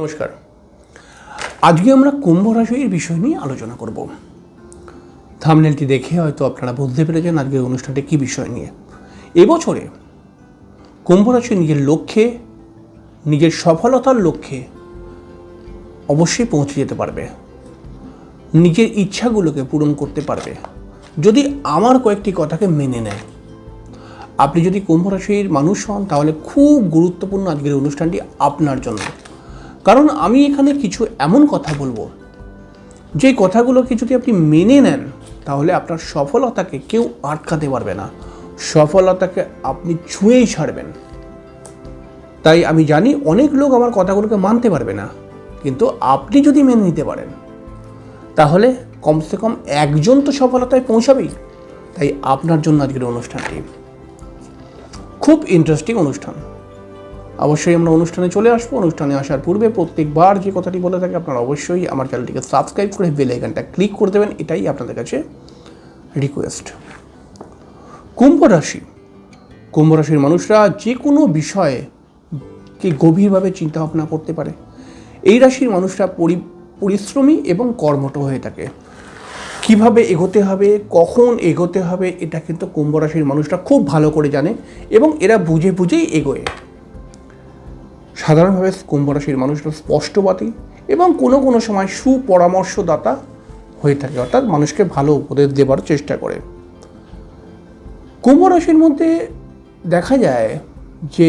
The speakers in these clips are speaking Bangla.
নমস্কার। আজকে আমরা কুম্ভ রাশির বিষয় নিয়ে আলোচনা করব। থামনেলটি দেখে হয়তো আপনারা বুঝতে পেরেছেন আজকের অনুষ্ঠানটি কী বিষয় নিয়ে। এবছরে কুম্ভ রাশি নিজের লক্ষ্যে, নিজের সফলতার লক্ষ্যে অবশ্যই পৌঁছে যেতে পারবে। নিজের ইচ্ছাগুলোকে পূরণ করতে পারবে। যদি আমার কয়েকটি কথাকে মেনে নেয়। আপনি যদি কুম্ভ রাশির মানুষ হন, তাহলে খুব গুরুত্বপূর্ণ আজকের অনুষ্ঠানটি আপনার জন্য। কারণ আমি এখানে কিছু এমন কথা বলব। যে কথাগুলোকে যদি আপনি মেনে নেন, তাহলে আপনার সফলতাকে কেউ আটকাতে পারবে না। সফলতাকে আপনি ছুঁয়েই ছাড়বেন। তাই আমি জানি অনেক লোক আমার কথাগুলোকে মানতে পারবে না, কিন্তু আপনি যদি মেনে নিতে পারেন, তাহলে কমসে কম একজন তো সফলতায় পৌঁছাবেই। তাই আপনার জন্য আজকের অনুষ্ঠানটি খুব ইন্টারেস্টিং অনুষ্ঠান। অবশ্যই আমরা অনুষ্ঠানে চলে আসব। অনুষ্ঠানে আসার পূর্বে প্রত্যেকবার যে কথাটি বলে থাকে আপনারা অবশ্যই আমার চ্যানেলটিকে সাবস্ক্রাইব করে বেল আইকনটা ক্লিক করে দেবেন। এটাই আপনাদের কাছে রিকোয়েস্ট কুম্ভ রাশি। কুম্ভ রাশির মানুষরা যে কোনো বিষয়ে কি গভীরভাবে চিন্তা ভাবনা করতে পারে। এই রাশির মানুষরা পরি, পরিশ্রমী এবং কর্মঠ হয়ে থাকে। কীভাবে এগোতে হবে, কখন এগোতে হবে, এটা কিন্তু কুম্ভ রাশির মানুষরা খুব ভালো করে জানে এবং এরা বুঝে বুঝেই এগোয়। সাধারণভাবে কুম্ভ রাশির মানুষরা স্পষ্টবাদী এবং কোনো কোনো সময় সুপরামর্শদাতা হয়ে থাকে, অর্থাৎ মানুষকে ভালো উপদেশ দেবার চেষ্টা করে। কুম্ভ রাশির মধ্যে দেখা যায় যে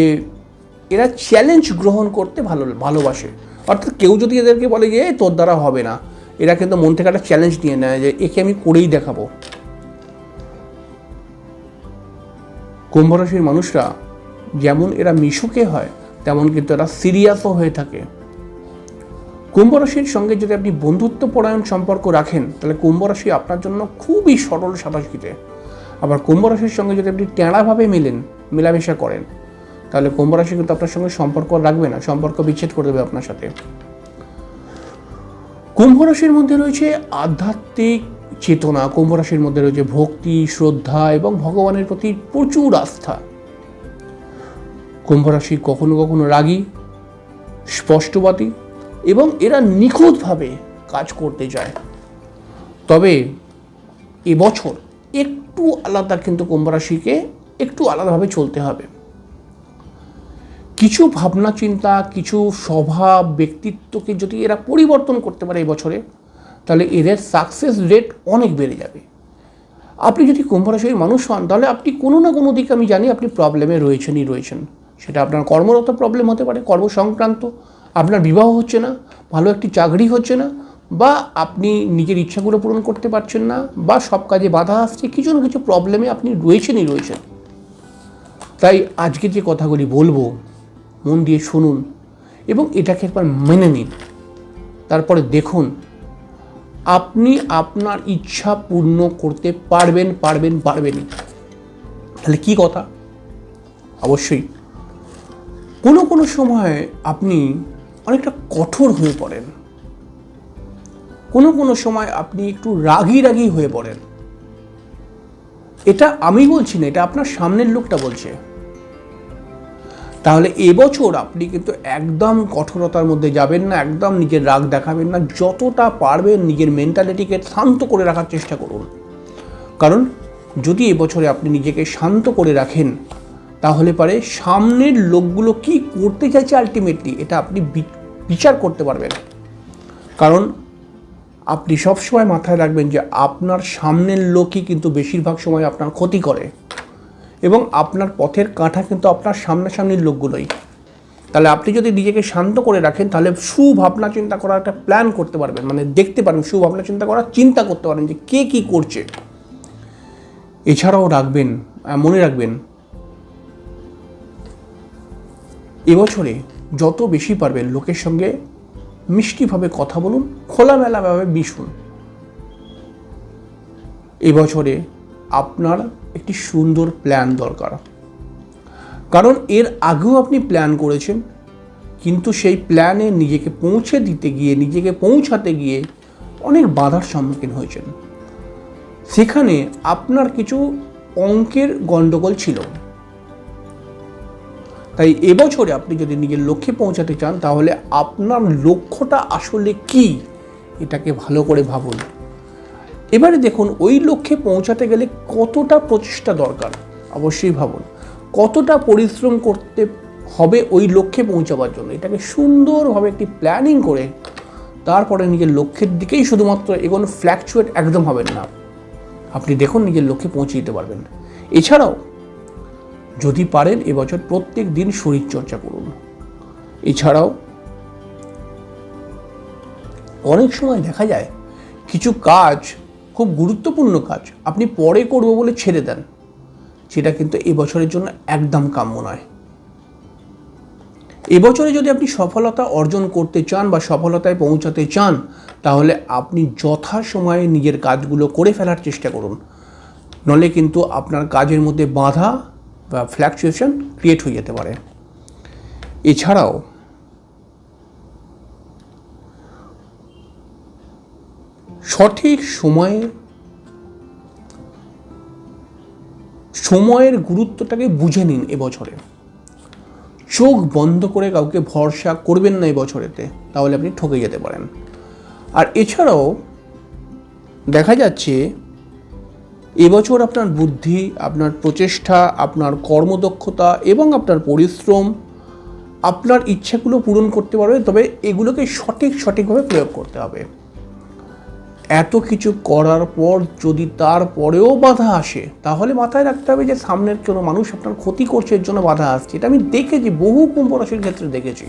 এরা চ্যালেঞ্জ গ্রহণ করতে ভালো, ভালোবাসে। অর্থাৎ কেউ যদি এদেরকে বলে যে তোর দ্বারা হবে না। এরা কিন্তু মন থেকে একটা চ্যালেঞ্জ নিয়ে নেয় যে, একে আমি করেই দেখাবো। কুম্ভ রাশির মানুষরা যেমন এরা মিশুকে হয় তেমন কিন্তু এরা সিরিয়াসও হয়ে থাকে। কুম্ভ রাশির সঙ্গে যদি আপনি বন্ধুত্ব পরায়ণ সম্পর্ক রাখেন, তাহলে কুম্ভ রাশি আপনার জন্য খুবই সরল সাতাশিতে আবার কুম্ভ রাশির সঙ্গে যদি আপনি টেঁড়াভাবে মেলেন, মেলামেশা করেন, তাহলে কুম্ভ রাশি কিন্তু আপনার সঙ্গে সম্পর্ক রাখবে না, সম্পর্ক বিচ্ছেদ করে দেবে আপনার সাথে। কুম্ভ রাশির মধ্যে রয়েছে আধ্যাত্মিক চেতনা, কুম্ভ রাশির মধ্যে রয়েছে ভক্তি, শ্রদ্ধা এবং ভগবানের প্রতি প্রচুর আস্থা। কুম্ভ রাশি কখনো কখনো রাগী, স্পষ্টবাদী এবং এরা নিখুঁতভাবে কাজ করতে চায়। তবে এবছর একটু আলাদা কিন্তু কুম্ভ রাশিকে একটু আলাদাভাবে চলতে হবে। কিছু ভাবনা চিন্তা, কিছু স্বভাব, ব্যক্তিত্বকে যদি এরা পরিবর্তন করতে পারে এই বছরে, তাহলে এদের সাকসেস রেট অনেক বেড়ে যাবে। আপনি যদি কুম্ভ রাশির মানুষ হন, তাহলে আপনি কোনো না কোনো দিকে আমি জানি আপনি প্রবলেমে রয়েছেনই রয়েছেন। সেটা আপনার কর্মরত প্রবলেম হতে পারে কর্ম সংক্রান্ত আপনার বিবাহ হচ্ছে না, ভালো একটি চাকরি হচ্ছে না, বা আপনি নিজের ইচ্ছাগুলো পূরণ করতে পারছেন না, বা সব কাজে বাধা আসছে, কিছু না কিছু প্রবলেমে আপনি রয়েছেনই রয়েছেন। তাই আজকে যে কথাগুলি বলব, মন দিয়ে শুনুন এবং এটাকে একবার মেনে নিন। তারপরে দেখুন, আপনি আপনার ইচ্ছা পূর্ণ করতে পারবেন পারবেন, পারবেনই। তাহলে কি কথা? অবশ্যই। কোনো কোনো সময় আপনি অনেকটা কঠোর হয়ে পড়েন। কোনো কোনো সময় আপনি একটু রাগী রাগী হয়ে পড়েন। এটা আমি বলছি না, এটা আপনার সামনের লোকটা বলছে। তাহলে এবছর আপনি কিন্তু একদম কঠোরতার মধ্যে যাবেন না, একদম নিজের রাগ দেখাবেন না, যতটা পারবেন নিজের মেন্টালিটিকে শান্ত করে রাখার চেষ্টা করুন। কারণ যদি এবছরে আপনি নিজেকে শান্ত করে রাখেন তাহলে পারে সামনের লোকগুলো কি করতে চাইছে আলটিমেটলি এটা আপনি বিচার করতে পারবেন। কারণ আপনি সবসময় মাথায় রাখবেন যে আপনার সামনের লোকই কিন্তু বেশিরভাগ সময় আপনার ক্ষতি করে এবং আপনার পথের কাঁটা কিন্তু আপনার সামনাসামনির লোকগুলোই। তাহলে আপনি যদি নিজেকে শান্ত করে রাখেন, তাহলে সুভাবনা চিন্তা করার একটা প্ল্যান করতে পারবেন। মানে দেখতে পারবেন সুভাবনা চিন্তা করার চিন্তা করতে পারেন যে কে কি করছে। এছাড়াও রাখবেন মনে রাখবেন এবছরে যত বেশি পারবেন লোকের সঙ্গে মিষ্টিভাবে কথা বলুন, খোলামেলাভাবে মিশুন। এবছরে আপনার একটি সুন্দর প্ল্যান দরকার। কারণ এর আগেও আপনি প্ল্যান করেছেন, কিন্তু সেই প্ল্যানে নিজেকে পৌঁছে দিতে গিয়ে, নিজেকে পৌঁছাতে গিয়ে অনেক বাধার সম্মুখীন হয়েছেন। সেখানে আপনার কিছু অঙ্কের গণ্ডগোল ছিল। তাই এবছরে আপনি যদি নিজের লক্ষ্যে পৌঁছাতে চান, তাহলে আপনার লক্ষ্যটা আসলে কি? এটাকে ভালো করে ভাবুন। এবারে দেখুন, ওই লক্ষ্যে পৌঁছাতে গেলে কতটা প্রচেষ্টা দরকার? অবশ্যই ভাবুন। কতটা পরিশ্রম করতে হবে ওই লক্ষ্যে পৌঁছাবার জন্য? এটাকে সুন্দরভাবে একটি প্ল্যানিং করে তারপরে নিজের লক্ষ্যের দিকেই শুধুমাত্র এগোনো, ফ্ল্যাকচুয়েট একদম হবেন না। আপনি দেখুন নিজের লক্ষ্যে পৌঁছে দিতে পারবেন। এছাড়াও যদি পারেন এবছর প্রত্যেক দিন শরীরচর্চা করুন। এছাড়াও, অনেক সময় দেখা যায় কিছু কাজ, খুব গুরুত্বপূর্ণ কাজ আপনি পরে করব বলে ছেড়ে দেন। সেটা কিন্তু এবছরের জন্য একদম কাম্য নয়। এবছরে যদি আপনি সফলতা অর্জন করতে চান বা সফলতায় পৌঁছাতে চান, তাহলে আপনি যথাসময়ে নিজের কাজগুলো করে ফেলার চেষ্টা করুন। নলে কিন্তু আপনার কাজের মধ্যে বাধা বা ফ্ল্যাকচুয়েশন ক্রিয়েট হয়ে যেতে পারে। এছাড়াও, সঠিক সময়ে সময়ের গুরুত্বটাকে বুঝে নিন এবছরে। চোখ বন্ধ করে কাউকে ভরসা করবেন না এই বছরেতে তাহলে আপনি ঠকে যেতে পারেন। আর এছাড়াও দেখা যাচ্ছে এবছর আপনার বুদ্ধি, আপনার প্রচেষ্টা, আপনার কর্মদক্ষতা এবং আপনার পরিশ্রম, আপনার ইচ্ছাগুলো পূরণ করতে পারবে, তবে এগুলোকে সঠিক, সঠিকভাবে প্রয়োগ করতে হবে। এত কিছু করার পর যদি তারপরেও বাধা আসে, তাহলে মাথায় রাখতে হবে যে সামনের কোনো মানুষ আপনার ক্ষতি করছে, এর জন্য বাধা আসছে। এটা আমি দেখেছি, বহু কুম্ভ রাশির ক্ষেত্রে দেখেছি।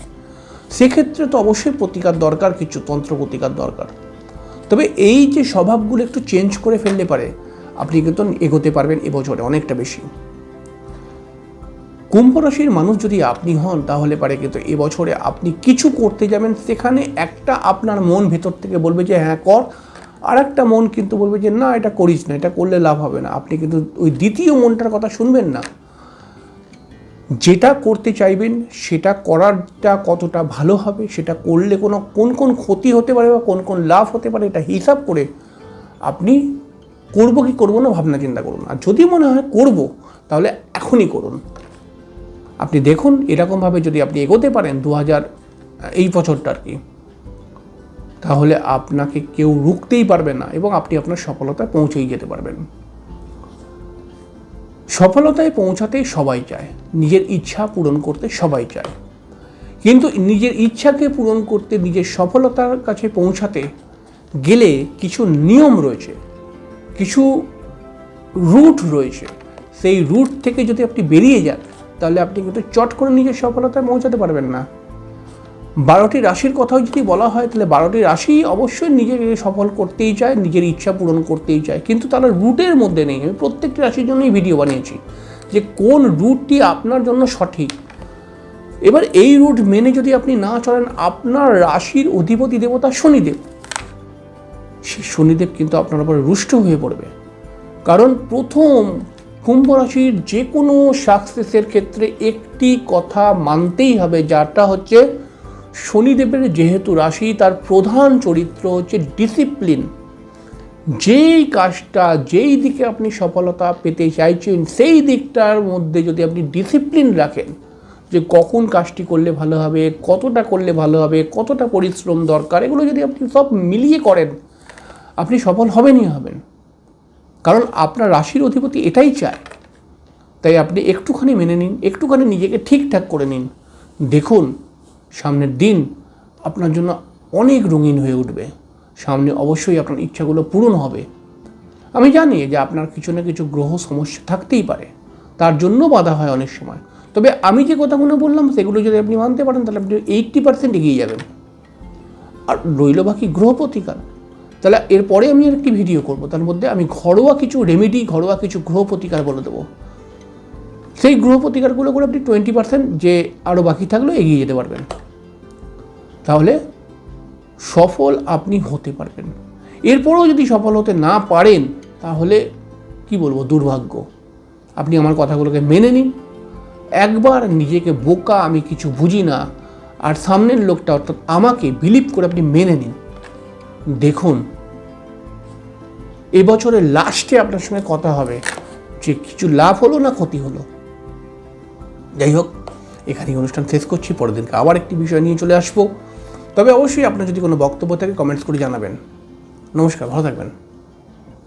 সেক্ষেত্রে তো অবশ্যই প্রতিকার দরকার, কিছু তন্ত্র প্রতিকার দরকার। তবে এই যে স্বভাবগুলো একটু চেঞ্জ করে ফেললে পারে আপনি কিন্তু এগোতে পারবেন এবছরে অনেকটা বেশি। কুম্ভ রাশির মানুষ যদি আপনি হন, তাহলে পারে কিন্তু এবছরে আপনি কিছু করতে যাবেন, সেখানে একটা আপনার মন ভেতর থেকে বলবে যে হ্যাঁ কর। আর একটা মন কিন্তু বলবে যে, না, এটা করিস না, এটা করলে লাভ হবে না। আপনি কিন্তু ওই দ্বিতীয় মনটার কথা শুনবেন না। যেটা করতে চাইবেন, সেটা করারটা কতটা ভালো হবে, সেটা করলে কোনো, কোন কোন ক্ষতি হতে পারে বা কোন কোন লাভ হতে পারে, এটা হিসাব করে আপনি করব কি করব না, ভাবনা চিন্তা করুন আর যদি মনে হয় করব, তাহলে এখনই করুন। আপনি দেখুন, এরকমভাবে যদি আপনি এগোতে পারেন দু হাজার এই বছরটা আর কি, তাহলে আপনাকে কেউ রুখতেই পারবে না এবং আপনি আপনার সফলতায় পৌঁছেই যেতে পারবেন। সফলতায় পৌঁছাতে সবাই চায়। নিজের ইচ্ছা পূরণ করতে সবাই চায়। কিন্তু নিজের ইচ্ছাকে পূরণ করতে, নিজের সফলতার কাছে পৌঁছাতে গেলে কিছু নিয়ম রয়েছে। কিছু রুট রয়েছে। সেই রুট থেকে যদি আপনি বেরিয়ে যান, তাহলে আপনি কিন্তু চট করে নিজের সফলতায় পৌঁছাতে পারবেন না। বারোটি রাশির কথাও যদি বলা হয়, তাহলে বারোটি রাশি অবশ্যই নিজেকে সফল করতেই চায়, নিজের ইচ্ছা পূরণ করতেই চায়। কিন্তু তারা রুটের মধ্যে নেই। আমি প্রত্যেকটি রাশির জন্যই ভিডিও বানিয়েছি যে কোন রুটটি আপনার জন্য সঠিক। এবার এই রুট মেনে যদি আপনি না চলেন, আপনার রাশির অধিপতি দেবতা শনিদেব। শনিদেব কিন্তু আপনার উপরে রুষ্ট হয়ে পড়বে। কারণ প্রথম কুম্ভ রাশির যে কোনো সাকসেসের ক্ষেত্রে একটি কথা মানতেই হবে যাটা হচ্ছে শনিদেবের যেহেতু রাশি, তার প্রধান চরিত্র হচ্ছে ডিসিপ্লিন যেই কাজটা, যেই দিকে আপনি সফলতা পেতে চাইছেন, সেই দিকটার মধ্যে যদি আপনি ডিসিপ্লিন রাখেন, যে কখন কাজটি করলে ভালো হবে, কতটা করলে ভালো হবে, কতটা পরিশ্রম দরকার, এগুলো যদি আপনি সব মিলিয়ে করেন আপনি সফল হবেনই হবেন। কারণ আপনার রাশির অধিপতি এটাই চায়। তাই আপনি একটুখানি মেনে নিন, একটুখানি নিজেকে ঠিকঠাক করে নিন। দেখুন, সামনের দিন আপনার জন্য অনেক রঙিন হয়ে উঠবে। সামনে অবশ্যই আপনার ইচ্ছাগুলো পূরণ হবে। আমি জানি যে আপনার কিছু না কিছু গ্রহ সমস্যা থাকতেই পারে। তার জন্য বাধা হয় অনেক সময়। তবে আমি যে কথাগুলো বললাম, সেগুলো যদি আপনি মানতে পারেন, তাহলে আপনি এইট্টি পার্সেন্ট এগিয়ে যাবেন। আর রইল বাকি গ্রহ প্রতিকার তাহলে এরপরে আমি একটি ভিডিও করব? তার মধ্যে আমি ঘরোয়া কিছু রেমেডি ঘরোয়া কিছু গ্রহ প্রতিকার বলে দেবো। সেই গ্রহ প্রতিকারগুলো করে আপনি টোয়েন্টি পার্সেন্ট যে আরও বাকি থাকলেও এগিয়ে যেতে পারবেন। তাহলে সফল আপনি হতে পারবেন। এরপরেও যদি সফল হতে না পারেন, তাহলে কি বলব? দুর্ভাগ্য। আপনি আমার কথাগুলোকে মেনে নিন। একবার নিজেকে বোকা, আমি কিছু বুঝি না, আর সামনের লোকটা অর্থাৎ আমাকে বিলিভ করে আপনি মেনে নিন। দেখুন এবছরের লাস্টে আপনার সঙ্গে কথা হবে যে কিছু লাভ হলো না ক্ষতি হলো। যাই হোক, এখানেই অনুষ্ঠান শেষ করছি, পরের দিনকে আবার একটি বিষয় নিয়ে চলে আসব। তবে অবশ্যই আপনার যদি কোনো বক্তব্য থাকে কমেন্টস করে জানাবেন। নমস্কার, ভালো থাকবেন।